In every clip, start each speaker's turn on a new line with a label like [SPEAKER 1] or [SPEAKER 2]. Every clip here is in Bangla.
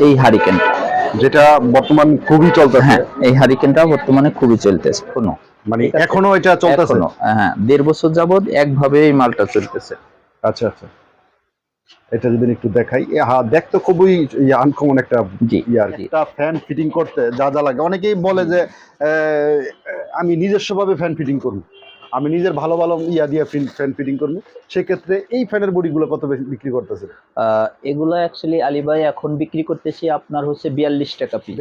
[SPEAKER 1] এই হারিকেনটা
[SPEAKER 2] যেটা বর্তমান খুবই চলতেছে।
[SPEAKER 1] হ্যাঁ এই হারিকেনটা বর্তমানে খুবই চলতেছে এখনও।
[SPEAKER 2] মানে এখনও এটা চলতেছে?
[SPEAKER 1] হ্যাঁ দেড় বছর যাবত একভাবে এই মালটা চলতেছে।
[SPEAKER 2] আচ্ছা আচ্ছা। এটা যদি একটু দেখাই হ্যাঁ দেখতে খুবই আনকমন একটা ইয়ে আর কি। একটা ফ্যান ফিটিং করতে যা যা লাগে। অনেকেই বলে যে আহ, আমি নিজস্বভাবে ফ্যান ফিটিং করব। আমি নিজের ভালো ভালো ইয়া দিয়ে ফ্যান ফিটিং করব। সেক্ষেত্রে এই ফ্যানের বডিগুলো কত বিক্রি করতেছে?
[SPEAKER 1] এগুলো অ্যাকচুয়ালি আলিভাই এখন বিক্রি করতেছি আপনার হচ্ছে বিয়াল্লিশ টাকা পিস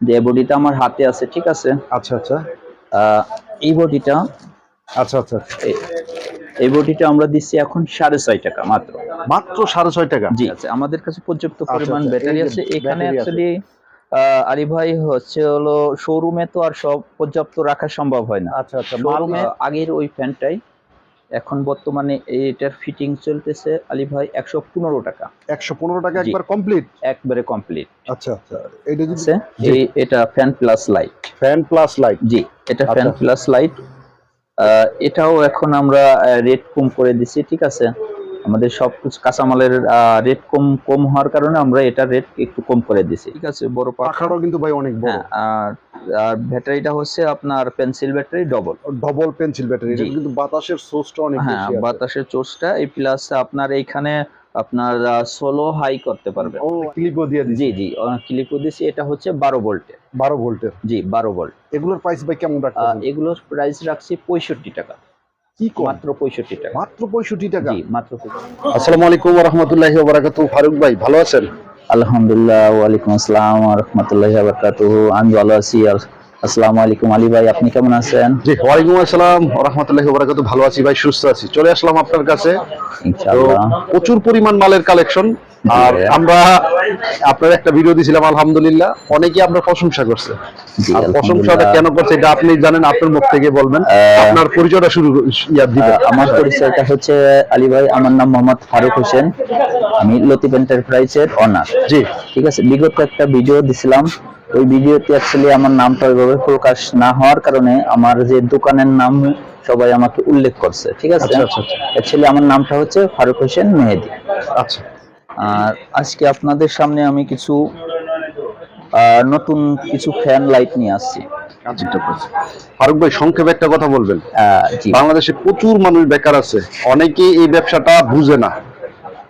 [SPEAKER 1] যে বডিটা আমার হাতে আছে ঠিক আছে?
[SPEAKER 2] আচ্ছা আচ্ছা।
[SPEAKER 1] এই বডিটা
[SPEAKER 2] আচ্ছা আচ্ছা।
[SPEAKER 1] এই- বডিটা আমরা দিচ্ছি এখন সাড়ে ছয় টাকা মাত্র।
[SPEAKER 2] মাত্র সাড়ে ছয় টাকা?
[SPEAKER 1] জি। আছে আমাদের কাছে পর্যাপ্ত
[SPEAKER 2] আচ্ছা,
[SPEAKER 1] পরিমাণ
[SPEAKER 2] আচ্ছা,
[SPEAKER 1] ব্যাটারি আছে। এখানে অ্যাকচুয়ালি আলী ভাই হচ্ছে হলো শোরুমে তো আর সব পর্যাপ্ত রাখা সম্ভব হয় না।
[SPEAKER 2] আচ্ছা আচ্ছা
[SPEAKER 1] আগের ওই ফ্যানটাই এখন বর্তমানে এটার ফিটিং চলতেছে আলী ভাই একশো পনেরো টাকা।
[SPEAKER 2] একশো পনেরো টাকা একবার কমপ্লিট
[SPEAKER 1] একবারে কমপ্লিট
[SPEAKER 2] আচ্ছা আচ্ছা এটা যদি
[SPEAKER 1] এই এটা fan plus light
[SPEAKER 2] fan plus light
[SPEAKER 1] জি এটা ফ্যান। প্লাস লাইট এটাও এখন আমরা রেট কম করে দিছি ঠিক আছে? আমাদের সব কিছু কাঁচামালের রেট কম কম হওয়ার কারণে আমরা এটা রেট একটু কম করে দিছি ঠিক আছে বড় পাখা
[SPEAKER 2] পাখাটাও কিন্তু ভাই অনেক বড়।
[SPEAKER 1] হ্যাঁ আর আর ব্যাটারিটা হচ্ছে আপনার pencil battery double
[SPEAKER 2] double pencil battery. কিন্তু বাতাসের সোর্সটা অনেক
[SPEAKER 1] হ্যাঁ। বাতাসের চোর্সটা এই প্লাস আপনার এইখানে আপনার সোলো হাই করতে পারবে
[SPEAKER 2] ও ক্লিপও দিয়ে দিছি
[SPEAKER 1] জি জি ক্লিক দিছি এটা হচ্ছে বারো ভোল্টের
[SPEAKER 2] বারো ভোল্টের
[SPEAKER 1] জি বারো ভোল্ট
[SPEAKER 2] এগুলোর প্রাইস ভাই কেমন রাখতেছেন?
[SPEAKER 1] এগুলোর প্রাইস রাখছি পঁয়ষট্টি টাকা।
[SPEAKER 2] কি কম?
[SPEAKER 1] মাত্র পঁয়ষট্টি টাকা।
[SPEAKER 2] মাত্র পঁয়ষট্টি টাকা?
[SPEAKER 1] মাত্র 65
[SPEAKER 2] আসসালামু আলাইকুম রহমতুল্লাহি ফারুক ভাই ভালো আছেন?
[SPEAKER 1] আলহামদুলিল্লাহ ওয়ালাইকুম আসসালাম রহমতুল্লাহ বারকাতুহু। আমি ভালো আছি আর আসসালামু আলাইকুম আলী ভাই আপনি কেমন আছেন?
[SPEAKER 2] জি ওয়ালাইকুম আসসালাম রহমতুল্লাহি ওবারাকাতু ভালো আছি ভাই সুস্থ আছি। চলে আসলাম আপনার কাছে।
[SPEAKER 1] ইনশাআল্লাহ।
[SPEAKER 2] প্রচুর পরিমাণ মালের কালেকশন। আর আমরা আপনার একটা ভিডিও দিয়েছিলাম আলহামদুলিল্লাহ। অনেকেই আপনার প্রশংসা করছে। প্রশংসাটা কেন করছে এটা আপনি জানেন আপনার মুখ থেকে বলবেন। আপনার পরিচয়টা শুরু ইয়া দিবেন।
[SPEAKER 1] আমার পরিচয়টা হচ্ছে আলী ভাই আমার নাম মোহাম্মদ ফারুক হোসেন। আমি লতিফ এন্টারপ্রাইজের অনার
[SPEAKER 2] জি।
[SPEAKER 1] ঠিক আছে বিগত একটা ভিডিও দিছিলাম ওই ভিডিওতে অ্যাকচুয়ালি আমার নামটা ওইভাবে প্রকাশ না হওয়ার কারণে আমার যে দোকানের নাম সবাই আমাকে উল্লেখ করছে ঠিক আছে?
[SPEAKER 2] আচ্ছা, আচ্ছা, আচ্ছা।
[SPEAKER 1] অ্যাকচুয়ালি আমার নামটা হচ্ছে ফারুক হোসেন মেহেদি।
[SPEAKER 2] আচ্ছা।
[SPEAKER 1] আর আজকে আপনাদের সামনে আমি কিছু নতুন কিছু ফ্যান লাইট নিয়ে আসছি।
[SPEAKER 2] আচ্ছা। ফারুক ভাই সংক্ষেপে একটা কথা বলবেন। বাংলাদেশে প্রচুর মানুষ বেকার আছে। অনেকেই এই ব্যবসাটা বুঝে না।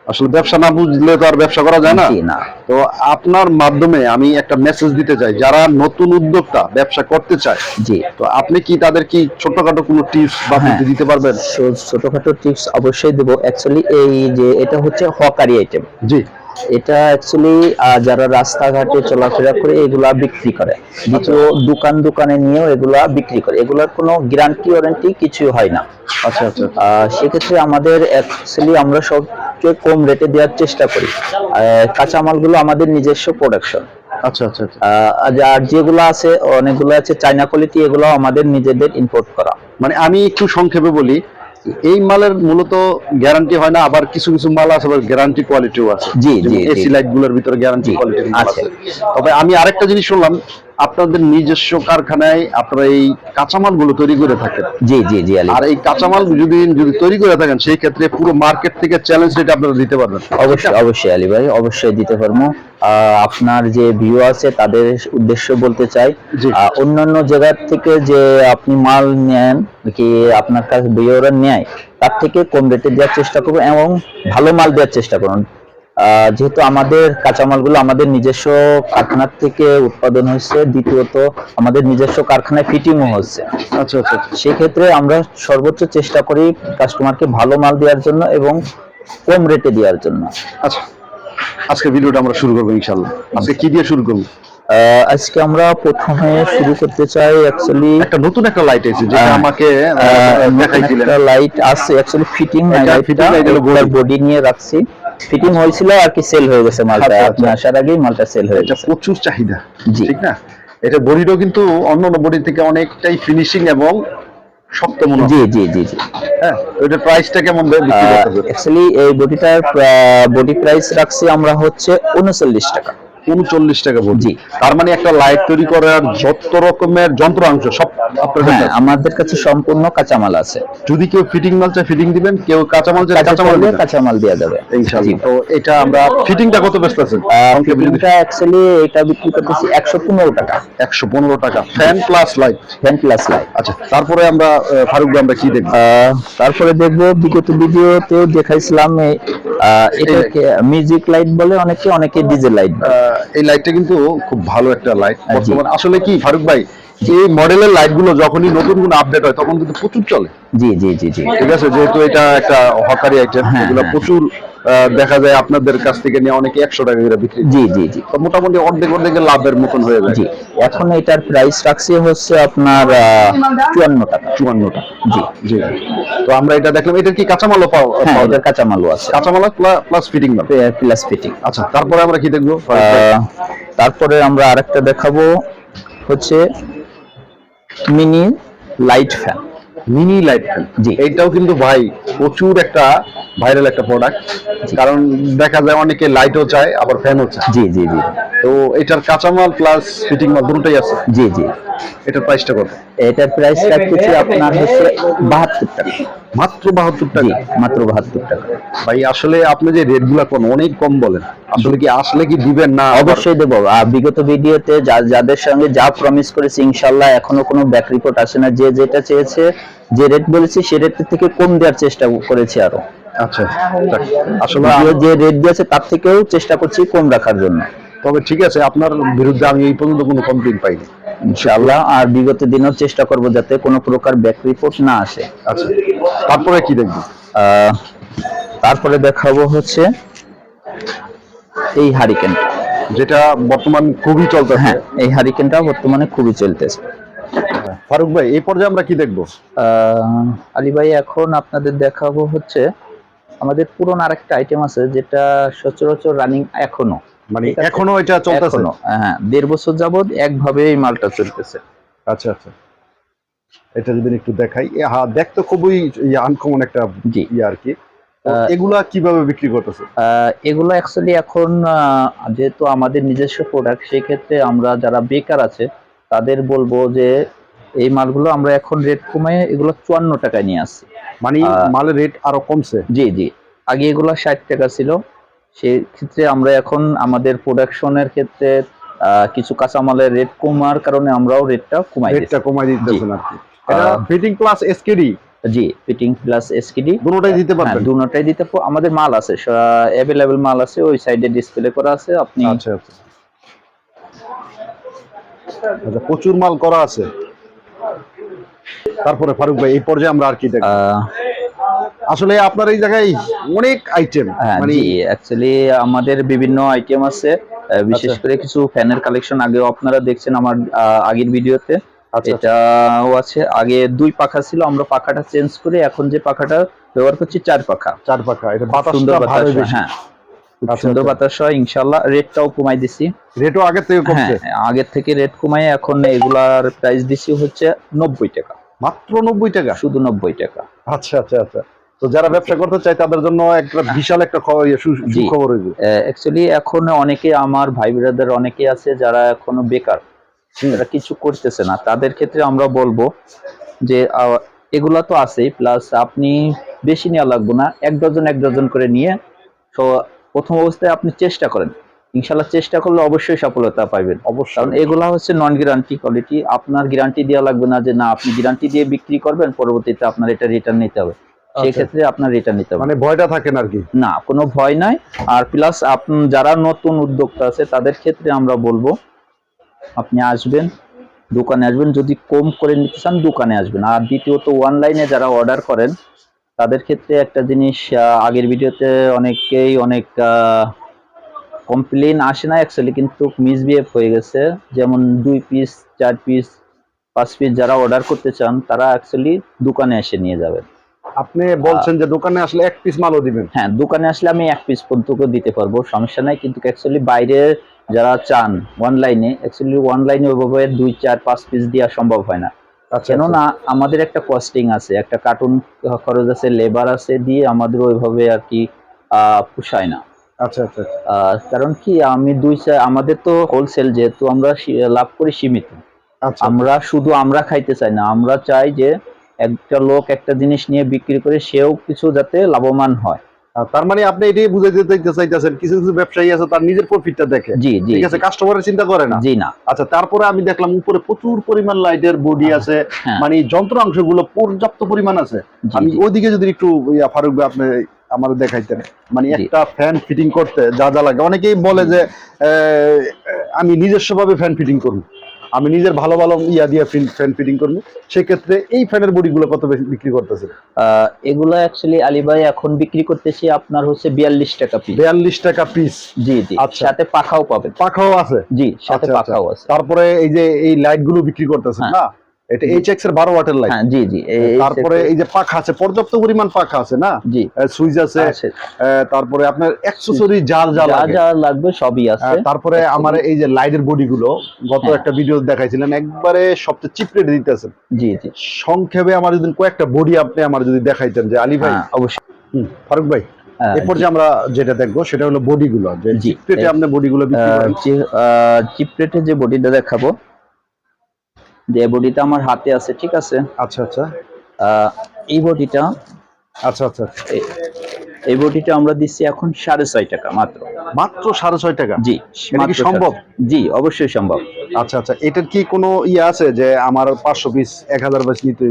[SPEAKER 2] আসলে ব্যবসা না বুঝলে তো আর ব্যবসা করা যায় না। তো আপনার মাধ্যমে আমি একটা মেসেজ দিতে চাই যারা নতুন উদ্যোক্তা ব্যবসা করতে চায়
[SPEAKER 1] জি।
[SPEAKER 2] তো আপনি কি তাদের কি ছোটখাটো কোনো টিপস বা
[SPEAKER 1] হ্যাঁ।
[SPEAKER 2] দিতে পারবেন?
[SPEAKER 1] ছোটখাটো টিপস অবশ্যই দেবো। অ্যাকচুয়ালি এই যে এটা হচ্ছে হকারি আইটেম
[SPEAKER 2] জি।
[SPEAKER 1] এটা অ্যাকচুয়ালি যারা রাস্তাঘাটে চলাফেরা করে এগুলা বিক্রি করে। দ্বিতীয় দোকান দোকানে নিয়েও এগুলা বিক্রি করে। এগুলার কোনো গ্যারান্টি ওয়ারেন্টি কিছু হয় না।
[SPEAKER 2] আচ্ছা আচ্ছা
[SPEAKER 1] সেক্ষেত্রে আমাদের অ্যাকচুয়ালি আমরা সবচেয়ে কম রেটে দেওয়ার চেষ্টা করি। কাঁচামালগুলো আমাদের নিজস্ব প্রোডাকশন
[SPEAKER 2] আচ্ছা আচ্ছা আচ্ছা।
[SPEAKER 1] আর যেগুলো আছে অনেকগুলো আছে চাইনা কোয়ালিটি এগুলো আমাদের নিজেদের ইম্পোর্ট করা।
[SPEAKER 2] মানে আমি একটু সংক্ষেপে বলি এই মালের মূলত গ্যারান্টি হয় না আবার কিছু কিছু মাল আছে গ্যারান্টি কোয়ালিটিও আছে।
[SPEAKER 1] জি, জি,
[SPEAKER 2] এসি লাইটগুলোর ভিতরে গ্যারান্টি কোয়ালিটি
[SPEAKER 1] আছে।
[SPEAKER 2] আছে। তবে আমি আরেকটা জিনিস শুনলাম আপনাদের নিজস্ব কারখানায় আপনারা এই কাঁচামালগুলো তৈরি করে থাকেন।
[SPEAKER 1] জি জি জি
[SPEAKER 2] আর এই কাঁচামাল যদি যদি তৈরি করে থাকেন সেই ক্ষেত্রে পুরো মার্কেট থেকে চ্যালেঞ্জ রেট আপনারা দিতে পারবেন।
[SPEAKER 1] অবশ্যই অবশ্যই আলী ভাই অবশ্যই দিতে পারব। আপনার যে ভিউ আছে তাদের উদ্দেশ্য বলতে চাই। অন্যান্য জায়গার থেকে যে আপনি মাল নেন কি আপনার কাছে ভিউরা নেয় তার থেকে কম রেটে দেওয়ার চেষ্টা করব এবং ভালো মাল দেওয়ার চেষ্টা করুন। যেহেতু আমাদের কাঁচামালগুলো আমাদের নিজস্ব কারখানার থেকে উৎপাদন হচ্ছে দ্বিতীয়ত আমাদের নিজস্ব কারখানায় ফিটিংও হচ্ছে।
[SPEAKER 2] আচ্ছা আচ্ছা আচ্ছা।
[SPEAKER 1] সেক্ষেত্রে আমরা সর্বোচ্চ চেষ্টা করি কাস্টমারকে ভালো মাল দেওয়ার জন্য এবং কম রেটে দেওয়ার জন্য।
[SPEAKER 2] আচ্ছা আজকে ভিডিওটা আমরা শুরু করব ইনশাল্লাহ আজকে কি দিয়ে শুরু করব?
[SPEAKER 1] আজকে আমরা প্রথমে শুরু করতে চাই অ্যাকচুয়ালি
[SPEAKER 2] একটা নতুন একটা লাইট এসেছে যেটা। আমাকে দেখাইছিলেন।
[SPEAKER 1] একটা লাইট আছে অ্যাকচুয়ালি ফিটিং
[SPEAKER 2] fitting light হলো
[SPEAKER 1] বডি নিয়ে রাখছি। ফিটিং হয়েছিল আর কি সেল হয়ে গেছে মালটা
[SPEAKER 2] আচ্ছা,
[SPEAKER 1] আপনি
[SPEAKER 2] আচ্ছা।
[SPEAKER 1] আসার আগেই মালটা সেল হয়ে
[SPEAKER 2] এটা
[SPEAKER 1] গেছে
[SPEAKER 2] প্রচুর চাহিদা
[SPEAKER 1] জি।
[SPEAKER 2] ঠিক না এটা বডিটাও কিন্তু অন্য অন্য বডি থেকে অনেকটাই ফিনিশিং এবং শক্ত মনে
[SPEAKER 1] জি জি জি জি
[SPEAKER 2] হ্যাঁ ওইটার প্রাইসটা কেমন দেবে বিক্রি করতে হবে?
[SPEAKER 1] অ্যাকচুয়ালি এই বডিটার বডি প্রাইস রাখছি আমরা হচ্ছে উনচল্লিশ টাকা
[SPEAKER 2] উনচল্লিশ টাকা
[SPEAKER 1] জি।
[SPEAKER 2] তার মানে একটা লাইট তৈরি করার যত রকমের যন্ত্রাংশ সব আপনার
[SPEAKER 1] হ্যাঁ
[SPEAKER 2] আছে।
[SPEAKER 1] আমাদের কাছে সম্পূর্ণ কাঁচামাল আছে।
[SPEAKER 2] যদি কেউ ফিটিং মাল চায় ফিটিং দিবেন কেউ কাঁচামাল চায় কাঁচামাল দিবেন।
[SPEAKER 1] কাঁচামাল দেওয়া যাবে
[SPEAKER 2] ইনশাআল্লাহ। তো এটা আমরা ফিটিংটা কত ব্যস্ত আছেন?
[SPEAKER 1] ফিটিংটা অ্যাকচুয়ালি এটা বিক্রি করতেছি একশো পনেরো টাকা।
[SPEAKER 2] একশো পনেরো টাকা। Fan plus light
[SPEAKER 1] fan plus light
[SPEAKER 2] আচ্ছা তারপরে আমরা ফারুক ভাই, আমরা কি দেখব?
[SPEAKER 1] তারপরে দেখব বিগত ভিডিওতেও দেখাইছিলাম এটাকে মিউজিক লাইট বলে অনেকে অনেকে ডিজে লাইট
[SPEAKER 2] এই লাইটটা কিন্তু খুব ভালো একটা লাইট। বর্তমানে আসলে কি ফারুক ভাই এই মডেলের লাইটগুলো যখনই নতুন কোনো আপডেট হয় তখন কিন্তু প্রচুর চলে
[SPEAKER 1] জি জি জি জি
[SPEAKER 2] ঠিক আছে যেহেতু এটা একটা হকারি আইটেম
[SPEAKER 1] হ্যাঁ,
[SPEAKER 2] এগুলো
[SPEAKER 1] হ্যাঁ।
[SPEAKER 2] প্রচুর দেখা যায় আপনাদের কাছ থেকে নিয়ে অনেকে একশো টাকা করে বিক্রি
[SPEAKER 1] জি জি জি।
[SPEAKER 2] তো মোটামুটি অর্ধেক অর্ধেকের লাভের মতন হয়ে যায়।
[SPEAKER 1] জি। এখন এটার প্রাইস রাখছি হচ্ছে আপনার চুয়ান্ন টাকা।
[SPEAKER 2] চুয়ান্ন টাকা।
[SPEAKER 1] জি।
[SPEAKER 2] জি। তো আমরা এটা দেখলাম এটার কি কাঁচামালও পাওয়া
[SPEAKER 1] হ্যাঁ এটার? কাঁচামালও আছে।
[SPEAKER 2] কাঁচামাল প্লাস ফিটিং
[SPEAKER 1] প্লাস ফিটিং
[SPEAKER 2] আচ্ছা তারপরে আমরা কি দেখব?
[SPEAKER 1] তারপরে আমরা আরেকটা দেখাবো হচ্ছে mini light fan
[SPEAKER 2] mini light
[SPEAKER 1] জি।
[SPEAKER 2] এইটাও কিন্তু ভাই প্রচুর একটা ভাইরাল একটা প্রোডাক্ট কারণ দেখা যায় অনেকে লাইটও চায় আবার ফ্যানও চায়।
[SPEAKER 1] জি জি জি।
[SPEAKER 2] তো এটার কাঁচামাল প্লাস ফিটিং মাল দুটোই আছে।
[SPEAKER 1] জি জি।
[SPEAKER 2] এটার প্রাইসটা কত?
[SPEAKER 1] এটার প্রাইস রাখতেছি আপনার হচ্ছে বাহাত্তর টাকা।
[SPEAKER 2] মাত্র বাহাত্তর টাকা।
[SPEAKER 1] মাত্র বাহাত্তর টাকা।
[SPEAKER 2] ভাই আসলে আপনি যে রেটগুলা কোন অনেক কম বলেন। আসলে কি আসলে কি দিবেন না?
[SPEAKER 1] অবশ্যই দেবো। বিগত ভিডিওতে যাদের সঙ্গে যা প্রমিস করেছি ইনশাল্লাহ এখনও কোনো ব্যাক রিপোর্ট আসে না। যে যেটা চেয়েছে যে রেট বলেছি সে রেট থেকে কম দেওয়ার চেষ্টা করেছি আরও।
[SPEAKER 2] আচ্ছা আসলে
[SPEAKER 1] যে- যে রেট দিয়েছে তার থেকেও চেষ্টা করছি কম রাখার জন্য।
[SPEAKER 2] তবে ঠিক আছে আপনার বিরুদ্ধে আমি এই পর্যন্ত কোনো কমপ্লেন পাইনি।
[SPEAKER 1] ইনশাআল্লাহ আর বিগত দিনেও চেষ্টা করব যাতে কোনো প্রকার ব্যাক রিপোর্ট না আসে।
[SPEAKER 2] আচ্ছা তারপরে কি দেখব?
[SPEAKER 1] তারপরে দেখাবো হচ্ছে এই হারিকেনটা
[SPEAKER 2] যেটা বর্তমান খুবই চলতেছে।
[SPEAKER 1] হ্যাঁ এই হারিকেনটা বর্তমানে খুবই চলতেছে।
[SPEAKER 2] ফারুক ভাই এই পর্যায়ে আমরা কি দেখব?
[SPEAKER 1] আহ, আলী ভাই এখন আপনাদের দেখাবো হচ্ছে আমাদের পুরনো আরেকটা আইটেম আছে যেটা সচরাচর রানিং এখনও।
[SPEAKER 2] মানে এখনও এটা চলতেছে?
[SPEAKER 1] হ্যাঁ দেড় বছর যাবত একভাবে এই মালটা চলতেছে।
[SPEAKER 2] আচ্ছা আচ্ছা। এটা যদি একটু দেখাই হ্যাঁ দেখতে খুবই আনকমন একটা
[SPEAKER 1] জি।
[SPEAKER 2] ইয়ে আর কি। এগুলা কীভাবে বিক্রি করতেছে?
[SPEAKER 1] এগুলো অ্যাকচুয়ালি এখন যেহেতু আমাদের নিজস্ব প্রোডাক্ট সেই ক্ষেত্রে আমরা যারা বেকার আছে তাদের বলব যে এই মালগুলো আমরা এখন রেট কমিয়ে এগুলো চুয়ান্ন টাকায় নিয়ে আসছি।
[SPEAKER 2] মানে মালের রেট আরও কমছে?
[SPEAKER 1] জি জি। আগে এগুলো ষাট টাকা ছিল সেই ক্ষেত্রে আমরা এখন আমাদের প্রোডাকশনের ক্ষেত্রে কিছু কাঁচামালের রেট কমার কারণে আমরাও রেটটা কমাই
[SPEAKER 2] রেটটা কমাই দিতেছেন আর কি। ফিটিং প্লাস এসকেডি
[SPEAKER 1] জি ফিটিং প্লাস এসকিডি
[SPEAKER 2] দুটোটাই দিতে
[SPEAKER 1] হ্যাঁ
[SPEAKER 2] পারবেন?
[SPEAKER 1] দুটাই দিতে আমাদের মাল আছে অ্যাভেলেবেল মাল আছে ওই সাইডে ডিসপ্লে করা আছে আপনি
[SPEAKER 2] আচ্ছা আচ্ছা। আচ্ছা প্রচুর মাল করা আছে। তারপরে ফারুক ভাই এই পর্যায়ে আমরা আর কি দেখব? আসলে আপনার এই জায়গায় অনেক আইটেম
[SPEAKER 1] হ্যাঁ
[SPEAKER 2] মানে
[SPEAKER 1] অ্যাকচুয়ালি আমাদের বিভিন্ন আইটেম আছে। বিশেষ
[SPEAKER 2] আচ্ছা।
[SPEAKER 1] করে কিছু ফ্যানের কালেকশন আগে আপনারা দেখছেন আমার আগের ভিডিওতে
[SPEAKER 2] আচ্ছা।
[SPEAKER 1] এটাও আছে। আগে দুই পাখা ছিল আমরা পাখাটা চেঞ্জ করে এখন যে পাখাটা ব্যবহার করছি চার পাখা।
[SPEAKER 2] চার পাখা। এটা
[SPEAKER 1] সুন্দর বাতাস হ্যাঁ
[SPEAKER 2] আচ্ছা,
[SPEAKER 1] সুন্দর
[SPEAKER 2] আচ্ছা।
[SPEAKER 1] বাতাস হয় ইনশাল্লাহ রেটটাও কমাই দিছি।
[SPEAKER 2] রেটও আগের থেকে
[SPEAKER 1] হ্যাঁ
[SPEAKER 2] কমছে?
[SPEAKER 1] আগের থেকে রেট কমাই এখন এগুলার প্রাইস দিছি হচ্ছে নব্বই টাকা।
[SPEAKER 2] মাত্র নব্বই টাকা?
[SPEAKER 1] শুধু নব্বই টাকা।
[SPEAKER 2] আচ্ছা আচ্ছা আচ্ছা। তো যারা ব্যবসা করতে চায় তাদের জন্য একটা বিশাল একটা ইয়ে হইবে।
[SPEAKER 1] অ্যাকচুয়ালি এখন অনেকে আমার ভাই ব্রাদার অনেকে আছে যারা এখনও বেকার। কিছু করতেছে না। তাদের ক্ষেত্রে আমরা বলব যে এগুলা তো আছেই প্লাস আপনি বেশি নেওয়া লাগবে না। এক ডজন এক ডজন করে নিয়ে তো প্রথম অবস্থায় আপনি চেষ্টা করেন। ইনশাল্লাহ চেষ্টা করলে অবশ্যই সফলতা পাইবেন। কারণ এগুলা হচ্ছে নন গ্যারান্টি কোয়ালিটি আপনার গ্যারান্টি দেওয়া লাগবে না যে না আপনি গ্যারান্টি দিয়ে বিক্রি করবেন পরবর্তীতে আপনার এটা রিটার্ন নিতে হবে। সেই
[SPEAKER 2] আচ্ছা।
[SPEAKER 1] আপনার রিটার্ন নিতে হবে।
[SPEAKER 2] মানে ভয়টা থাকে না আর কি?
[SPEAKER 1] না কোনো ভয় নাই। আর প্লাস আপনি যারা নতুন উদ্যোক্তা আছে তাদের ক্ষেত্রে আমরা বলব আপনি আসবেন দোকানে আসবেন। যদি কম করে নিতে চান দোকানে আসবেন। আর দ্বিতীয়ত অনলাইনে যারা অর্ডার করেন তাদের ক্ষেত্রে একটা জিনিস আগের ভিডিওতে অনেকেই অনেক কমপ্লেন আসে না অ্যাকচুয়ালি কিন্তু মিসবিহেভ হয়ে গেছে। যেমন দুই পিস চার পিস পাঁচ পিস যারা অর্ডার করতে চান তারা অ্যাকচুয়ালি দোকানে এসে নিয়ে যাবেন।
[SPEAKER 2] আপনি বলছেন যে দোকানে আসলে এক পিস মালও দিবেন।
[SPEAKER 1] হ্যাঁ দোকানে আসলে আমি এক পিস পর্যন্ত দিতে পারব সমস্যা নাই। কিন্তু অ্যাকচুয়ালি বাইরে যারা চান অনলাইনে অ্যাকচুয়ালি অনলাইনে ওইভাবে দুই চার পাঁচ পিস দেওয়া সম্ভব হয় না।
[SPEAKER 2] আচ্ছা
[SPEAKER 1] কেননা আমাদের একটা কস্টিং আছে একটা কার্টুন খরচ আছে লেবার আছে দিয়ে আমাদের ওইভাবে আর কি পোষায় না।
[SPEAKER 2] আচ্ছা আচ্ছা আচ্ছা।
[SPEAKER 1] কারণ কি আমি দুই আমাদের তো হোলসেল যেহেতু আমরা লাভ করি সীমিত।
[SPEAKER 2] আচ্ছা।
[SPEAKER 1] আমরা শুধু আমরা খাইতে চাই না আমরা চাই যে একটা লোক একটা জিনিস নিয়ে বিক্রি করে সেও কিছু যাতে লাভবান হয়।
[SPEAKER 2] তার মানে আপনি এটাই বুঝাইতে চাইতে চাইতেছেন কিছু কিছু ব্যবসায়ী আছে তার নিজের প্রফিটটা দেখে।
[SPEAKER 1] জি জি
[SPEAKER 2] ঠিক আছে কাস্টমারের চিন্তা করে না।
[SPEAKER 1] জি না।
[SPEAKER 2] আচ্ছা তারপরে আমি দেখলাম উপরে প্রচুর পরিমাণ লাইটের বডি আছে।
[SPEAKER 1] হ্যাঁ।
[SPEAKER 2] মানে যন্ত্রাংশগুলো পর্যাপ্ত পরিমাণ আছে। আমি। ওইদিকে যদি একটু ফারুক ভাই আপনি আমার দেখাইতেন। মানে একটা ফ্যান ফিটিং করতে যা যা লাগে। অনেকেই বলে যে আহ, আমি নিজস্ব ভাবে ফ্যান ফিটিং করব। আমি নিজের ভালো ভালো ইয়া দিয়ে ফ্যান ফিটিং করব। সেক্ষেত্রে এই ফ্যানের বডিগুলো কত বেশি বিক্রি করতেছে?
[SPEAKER 1] আহ, এগুলো অ্যাকচুয়ালি আলী ভাই এখন বিক্রি করতেছি আপনার হচ্ছে বিয়াল্লিশ টাকা পিস
[SPEAKER 2] বিয়াল্লিশ টাকা পিস
[SPEAKER 1] জি জি
[SPEAKER 2] আচ্ছা।
[SPEAKER 1] সাথে পাখাও পাবেন।
[SPEAKER 2] পাখাও আছে?
[SPEAKER 1] জি সাথে
[SPEAKER 2] আচ্ছা, আচ্ছা।
[SPEAKER 1] পাখাও আছে।
[SPEAKER 2] তারপরে এই যে এই লাইটগুলো বিক্রি করতেছে
[SPEAKER 1] হ্যাঁ।
[SPEAKER 2] না? এটা এইচ এক্সের বারো ওয়াটের লাইট
[SPEAKER 1] হ্যাঁ জি জি।
[SPEAKER 2] তারপরে এই যে পাখা আছে পর্যাপ্ত পরিমাণ পাখা আছে না?
[SPEAKER 1] জি।
[SPEAKER 2] সুইচ আছে। তারপরে আপনার অ্যাক্সেসরি যার যা
[SPEAKER 1] যা
[SPEAKER 2] লাগে।
[SPEAKER 1] যা লাগবে সবই আছে।
[SPEAKER 2] তারপরে আমার এই যে লাইটের বডি গুলো গত
[SPEAKER 1] হ্যাঁ।
[SPEAKER 2] একটা ভিডিও একবারে সবচেয়ে চিপ রেটে দিতেছেন
[SPEAKER 1] জি জি।
[SPEAKER 2] সংক্ষেপে আমার যদি কয়েকটা বডি আপনি আমার যদি দেখাইতেন যে আলী ভাই।
[SPEAKER 1] হ্যাঁ অবশ্যই।
[SPEAKER 2] ফারুক ভাই এরপর যে আমরা যেটা দেখব সেটা হলো বডি গুলো। যে
[SPEAKER 1] জি।
[SPEAKER 2] চিপ রেটে আপনি বডি গুলো বিক্রি করেন।
[SPEAKER 1] চিপ রেটে যে বডিটা দেখাবো যে বডিটা আমার হাতে আছে ঠিক আছে?
[SPEAKER 2] আচ্ছা আচ্ছা।
[SPEAKER 1] এই বডিটা
[SPEAKER 2] আচ্ছা আচ্ছা।
[SPEAKER 1] এই বডিটা আমরা দিচ্ছি এখন সাড়ে ছয় টাকা মাত্র।
[SPEAKER 2] মাত্র সাড়ে ছয় টাকা?
[SPEAKER 1] জি
[SPEAKER 2] সম্ভব?
[SPEAKER 1] জি অবশ্যই সম্ভব।
[SPEAKER 2] আচ্ছা আচ্ছা। এটার কি কোনো ইয়ে আছে যে আমার পাঁচশো পিস এক হাজার পিস নিতে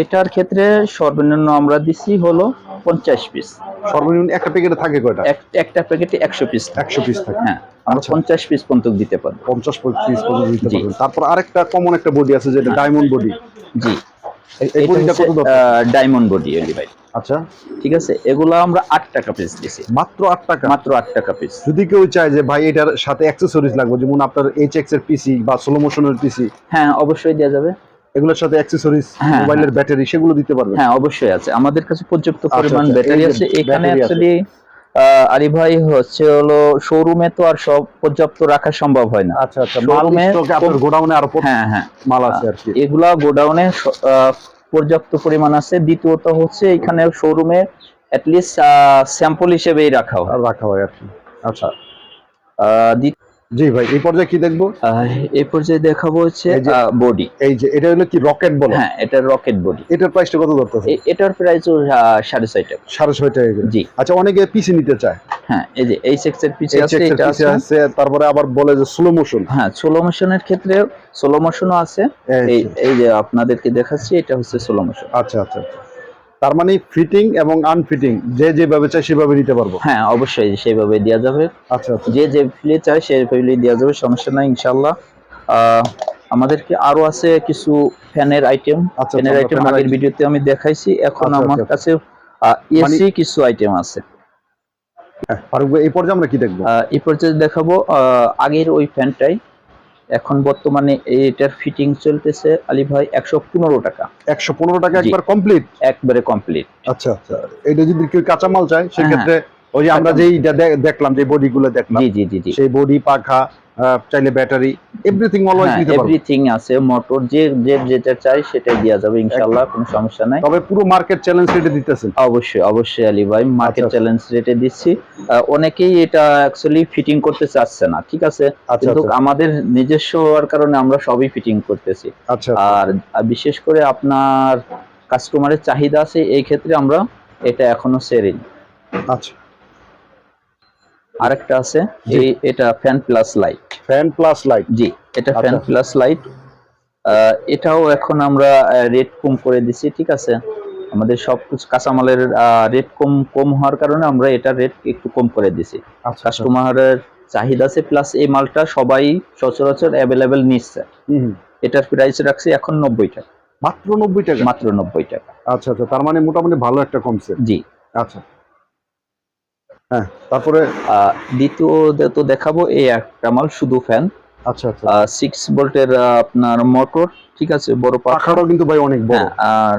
[SPEAKER 1] এটার ক্ষেত্রে সর্বনিম্ন আমরা দিচ্ছি হলো পঞ্চাশ পিস
[SPEAKER 2] সর্বনিম্ন একটা প্যাকেটে থাকে কয়টা?
[SPEAKER 1] একটা প্যাকেটে একশো পিস
[SPEAKER 2] একশো পিস থাকে।
[SPEAKER 1] হ্যাঁ আমরা
[SPEAKER 2] আচ্ছা।
[SPEAKER 1] পঞ্চাশ পিস পর্যন্ত দিতে পারব।
[SPEAKER 2] পঞ্চাশ পিস পর্যন্ত দিতে। পারবেন। তারপর আরেকটা কমন একটা বডি আছে যেটা ডায়মন্ড বডি
[SPEAKER 1] জি।
[SPEAKER 2] এই বডিটা কত
[SPEAKER 1] ডায়মন্ড বডি ভাই।
[SPEAKER 2] আচ্ছা।
[SPEAKER 1] ঠিক আছে? এগুলো আমরা আট টাকা পিস দিছি।
[SPEAKER 2] মাত্র আট টাকা?
[SPEAKER 1] মাত্র আট টাকা পিস
[SPEAKER 2] যদি কেউ চায় যে ভাই এটার সাথে অ্যাক্সেসরিজ লাগবে যেমন আপনার এইচ এক্সের পিসি বা স্লো মোশনের পিসি
[SPEAKER 1] হ্যাঁ অবশ্যই দেওয়া যাবে।
[SPEAKER 2] এগুলোর সাথে অ্যাক্সেসরিজ
[SPEAKER 1] হ্যাঁ,
[SPEAKER 2] মোবাইলের ব্যাটারি সেগুলো দিতে পারবেন।
[SPEAKER 1] হ্যাঁ অবশ্যই আছে। আমাদের কাছে পর্যাপ্ত
[SPEAKER 2] আচ্ছা,
[SPEAKER 1] পরিমাণ
[SPEAKER 2] আচ্ছা,
[SPEAKER 1] ব্যাটারি আছে। এখানে অ্যাকচুয়ালি আলী ভাই হচ্ছে হলো শোরুমে তো আর সব পর্যাপ্ত রাখা সম্ভব হয় না।
[SPEAKER 2] আচ্ছা আচ্ছা গোডাউনে আরও
[SPEAKER 1] হ্যাঁ হ্যাঁ।
[SPEAKER 2] মাল আছে আর কি।
[SPEAKER 1] এগুলা গোডাউনে পর্যাপ্ত পরিমাণ আছে। দ্বিতীয়ত হচ্ছে এখানে শোরুমে অ্যাটলিস্ট স্যাম্পল হিসেবেই রাখা হয়।
[SPEAKER 2] রাখা হয় আর কি। আচ্ছা। জি ভাই এই পর্যায়ে কি দেখব?
[SPEAKER 1] এই পর্যায়ে দেখাবো হচ্ছে বডি
[SPEAKER 2] এই যে এটা হলো কি রকেট বলে
[SPEAKER 1] হ্যাঁ এটা রকেট বডি
[SPEAKER 2] এটার প্রাইসটা কত ধরতেছে?
[SPEAKER 1] এটার প্রাইস সাড়ে ছয় টাকা।
[SPEAKER 2] সাড়ে ছয় টাকা
[SPEAKER 1] জি।
[SPEAKER 2] আচ্ছা অনেকে পিসি নিতে চায়।
[SPEAKER 1] হ্যাঁ এই যে এই সেক্সের পিছে আছে এটা আছে।
[SPEAKER 2] আছে তারপরে আবার বলে যে স্লো মোশন
[SPEAKER 1] হ্যাঁ সোলো মোশনের ক্ষেত্রে সোলো মোশনও আছে। এই এই যে। আপনাদেরকে দেখাচ্ছি এটা হচ্ছে সোলো মোশন
[SPEAKER 2] আচ্ছা আচ্ছা আচ্ছা। তার মানে ফিটিং এবং আনফিটিং যে যেভাবে চাই সেভাবে নিতে পারব।
[SPEAKER 1] হ্যাঁ অবশ্যই সেইভাবে দেওয়া যাবে।
[SPEAKER 2] আচ্ছা আচ্ছা।
[SPEAKER 1] যে যে ফিলে চায় সেই ফিলে দেওয়া যাবে সমস্যা নাই ইনশাল্লাহ আমাদেরকে আরও আছে কিছু ফ্যানের আইটেম
[SPEAKER 2] আচ্ছা,
[SPEAKER 1] ফ্যানের
[SPEAKER 2] আচ্ছা,
[SPEAKER 1] আইটেম আগের ভিডিওতে আমি দেখাইছি। এখন
[SPEAKER 2] আচ্ছা,
[SPEAKER 1] আমার
[SPEAKER 2] আচ্ছা।
[SPEAKER 1] কাছে এসি কিছু আইটেম আছে।
[SPEAKER 2] হ্যাঁ, এই পর্যায়ে আমরা কি দেখব?
[SPEAKER 1] এই পর্যায়ে দেখাবো আগের ওই ফ্যানটাই। এখন বর্তমানে এটার ফিটিং চলতেছে আলী ভাই একশো পনেরো টাকা।
[SPEAKER 2] একশো পনেরো টাকা একবার কমপ্লিট
[SPEAKER 1] একবারে কমপ্লিট
[SPEAKER 2] আচ্ছা আচ্ছা। এটা যদি কেউ কাঁচামাল চায় সেক্ষেত্রে ওই যে আমরা। যেই দেখলাম যে বডি গুলো দেখলাম
[SPEAKER 1] জি জি জি
[SPEAKER 2] সেই বডি পাখা চাইলে ব্যাটারি এভরিথিং অলওয়েজ
[SPEAKER 1] হ্যাঁ
[SPEAKER 2] নিতে পারব।
[SPEAKER 1] এভরিথিং আছে মোটর যে যে যেটা চাই সেটাই দেওয়া যাবে ইনশাল্লাহ কোনো সমস্যা নাই।
[SPEAKER 2] তবে পুরো মার্কেট চ্যালেঞ্জ রেটে দিতেছেন
[SPEAKER 1] অবশ্যই অবশ্যই আলী ভাই মার্কেট। চ্যালেঞ্জ রেটে দিচ্ছি। অনেকেই এটা অ্যাকচুয়ালি ফিটিং করতে চাচ্ছে না ঠিক আছে?
[SPEAKER 2] আচ্ছা
[SPEAKER 1] কিন্তু
[SPEAKER 2] আচ্ছা।
[SPEAKER 1] আমাদের নিজস্ব হওয়ার কারণে আমরা সবই ফিটিং করতেছি।
[SPEAKER 2] আচ্ছা
[SPEAKER 1] আর বিশেষ করে আপনার কাস্টমারের চাহিদা আছে এই ক্ষেত্রে আমরা এটা এখনও সেরিনি।
[SPEAKER 2] আচ্ছা।
[SPEAKER 1] আরেকটা আছে। এই এটা fan plus light
[SPEAKER 2] fan plus light
[SPEAKER 1] জি এটা ফ্যান
[SPEAKER 2] আচ্ছা।
[SPEAKER 1] প্লাস লাইট এটাও এখন আমরা রেট কম করে দিছি ঠিক আছে? আমাদের সব কিছু কাঁচামালের রেট কম কম হওয়ার কারণে আমরা এটা রেট একটু কম করে দিছি।
[SPEAKER 2] আচ্ছা
[SPEAKER 1] কাস্টমারের চাহিদা আছে প্লাস এই মালটা সবাই সচরাচর অ্যাভেলেবেল নিচ্ছে। এটার প্রাইস রাখছি এখন নব্বই টাকা।
[SPEAKER 2] মাত্র নব্বই টাকা?
[SPEAKER 1] মাত্র নব্বই টাকা।
[SPEAKER 2] আচ্ছা আচ্ছা। তার মানে মোটামুটি ভালো একটা কমছে।
[SPEAKER 1] জি।
[SPEAKER 2] আচ্ছা। হ্যাঁ। তারপরে?
[SPEAKER 1] দ্বিতীয় তো দেখাবো এই একটা মাল শুধু ফ্যান
[SPEAKER 2] আচ্ছা আচ্ছা।
[SPEAKER 1] 6 ভোল্টের আপনার মোটর ঠিক আছে? বড়
[SPEAKER 2] পাখাটাও কিন্তু ভাই অনেক বড়।
[SPEAKER 1] হ্যাঁ আর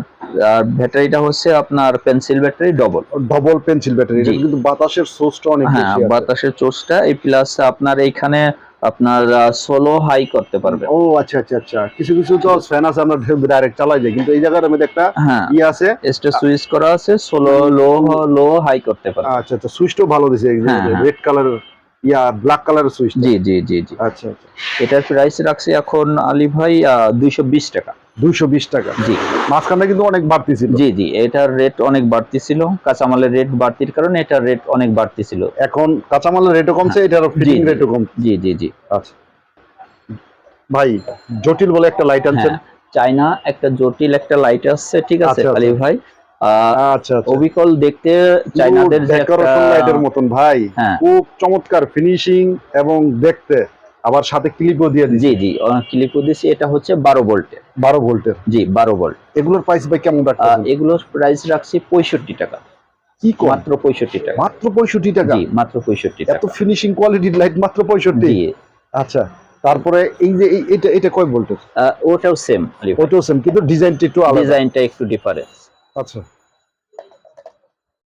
[SPEAKER 1] আর ব্যাটারিটা হচ্ছে আপনার pencil battery double
[SPEAKER 2] double pencil battery. কিন্তু বাতাসের সোর্সটা অনেক
[SPEAKER 1] হ্যাঁ
[SPEAKER 2] বেশি।
[SPEAKER 1] বাতাসের সোর্সটা এই প্লাস আপনার এইখানে আপনার সোলো হাই করতে পারবে
[SPEAKER 2] ও আচ্ছা আচ্ছা আচ্ছা। কিছু কিছু তো ফ্যান আছে আমরা ডাইরেক্ট চালাই যায় কিন্তু এই জায়গার মধ্যে একটা
[SPEAKER 1] ই
[SPEAKER 2] ইয়ে আছে।
[SPEAKER 1] এটা সুইচ করা আছে সোলো লো লো হাই করতে পারবে
[SPEAKER 2] আচ্ছা আচ্ছা সুইচটাও ভালো দিছে
[SPEAKER 1] হ্যাঁ, হ্যাঁ।
[SPEAKER 2] রেড কালার ইয়া ব্ল্যাক কালার সুইচ
[SPEAKER 1] জি জি জি জি।
[SPEAKER 2] আচ্ছা আচ্ছা।
[SPEAKER 1] এটার প্রাইস রাখছি এখন আলী ভাই দুইশো বিশ টাকা।
[SPEAKER 2] দুইশো বিশ টাকা।
[SPEAKER 1] জি।
[SPEAKER 2] মাঝখানটা কিন্তু অনেক বাড়তি ছিল।
[SPEAKER 1] জি জি এটার রেট অনেক বাড়তি ছিল। কাঁচামালের রেট বাড়তির কারণে এটার রেট অনেক বাড়তি ছিল।
[SPEAKER 2] এখন কাঁচামালের রেটও কমছে এটার ফিটিং রেটও কম
[SPEAKER 1] জি। জি জি
[SPEAKER 2] আচ্ছা। ভাই জটিল বলে একটা লাইট আনছেন।
[SPEAKER 1] হ্যাঁ চাইনা একটা জটিল একটা লাইট আসছে ঠিক আছে
[SPEAKER 2] আচ্ছা, আচ্ছা।
[SPEAKER 1] আলী ভাই।
[SPEAKER 2] আচ্ছা আচ্ছা।
[SPEAKER 1] অবিকল দেখতে চাইনাদের যে
[SPEAKER 2] ডেকোরেশন লাইটের মতন ভাই।
[SPEAKER 1] হ্যাঁ।
[SPEAKER 2] খুব চমৎকার ফিনিশিং এবং দেখতে। আবার সাথে ক্লিপও দিয়ে দিচ্ছে।
[SPEAKER 1] জি জি ক্লিক দিছি এটা হচ্ছে বারো ভোল্টের।
[SPEAKER 2] বারো ভোল্টের?
[SPEAKER 1] জি বারো ভোল্ট।
[SPEAKER 2] এগুলোর প্রাইস ভাই কেমন রাখতেছেন
[SPEAKER 1] এগুলোর প্রাইস রাখছি পঁয়ষট্টি টাকা।
[SPEAKER 2] কি কম?
[SPEAKER 1] মাত্র পঁয়ষট্টি টাকা।
[SPEAKER 2] মাত্র পঁয়ষট্টি টাকা?
[SPEAKER 1] জি মাত্র পঁয়ষট্টি
[SPEAKER 2] এত ফিনিশিং কোয়ালিটির লাইট মাত্র পঁয়ষট্টি?
[SPEAKER 1] জি।
[SPEAKER 2] আচ্ছা তারপরে এই যে এটা এটা কয় ভোল্টের?
[SPEAKER 1] ওটাও সেম
[SPEAKER 2] ওটাও সেম কিন্তু ডিজাইনটা একটু আলাদা।
[SPEAKER 1] ডিজাইনটা একটু ডিফারেন্স
[SPEAKER 2] আচ্ছা।